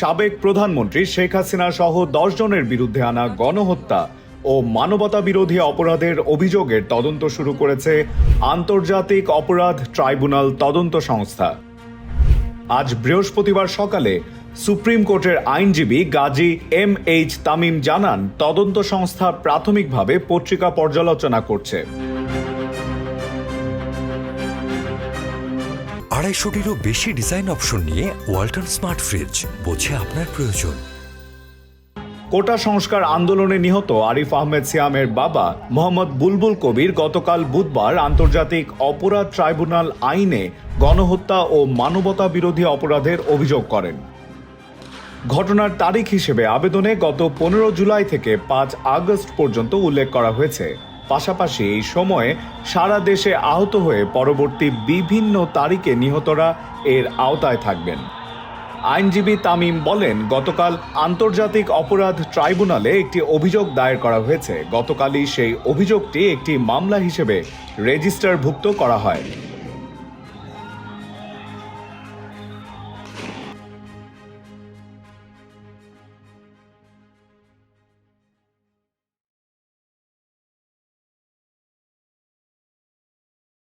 সাবেক প্রধানমন্ত্রী শেখ হাসিনা সহ দশ জনের বিরুদ্ধে আনা গণহত্যা ও মানবতা বিরোধী অপরাধের অভিযোগের তদন্ত শুরু করেছে আন্তর্জাতিক অপরাধ ট্রাইব্যুনাল তদন্ত সংস্থা। আজ বৃহস্পতিবার সকালে সুপ্রিম কোর্টের আইনজীবী গাজী এম এইচ তামিম জানান, তদন্ত সংস্থা প্রাথমিকভাবে পত্রিকা পর্যালোচনা করছে। আড়াইশোটিরও বেশি ডিজাইন অপশন নিয়ে ওয়াল্টন স্মার্ট ফ্রিজ বোঝে আপনার প্রয়োজন। কোটা সংস্কার আন্দোলনে নিহত আরিফ আহমেদ সিয়ামের বাবা মোহাম্মদ বুলবুল কবির গতকাল বুধবার আন্তর্জাতিক অপরাধ ট্রাইব্যুনাল আইনে গণহত্যা ও মানবতা বিরোধী অপরাধের অভিযোগ করেন। ঘটনার তারিখ হিসেবে আবেদনে গত পনেরো জুলাই থেকে পাঁচ আগস্ট পর্যন্ত উল্লেখ করা হয়েছে। পাশাপাশি এই সময়ে সারা দেশে আহত হয়ে পরবর্তী বিভিন্ন তারিখে নিহতরা এর আওতায় থাকবেন। আইনজীবী তামিম বলেন, গতকাল আন্তর্জাতিক অপরাধ ট্রাইব্যুনালে একটি অভিযোগ দায়ের করা হয়েছে। গতকালই সেই অভিযোগটি একটি মামলা হিসেবে রেজিস্টারভুক্ত করা হয়।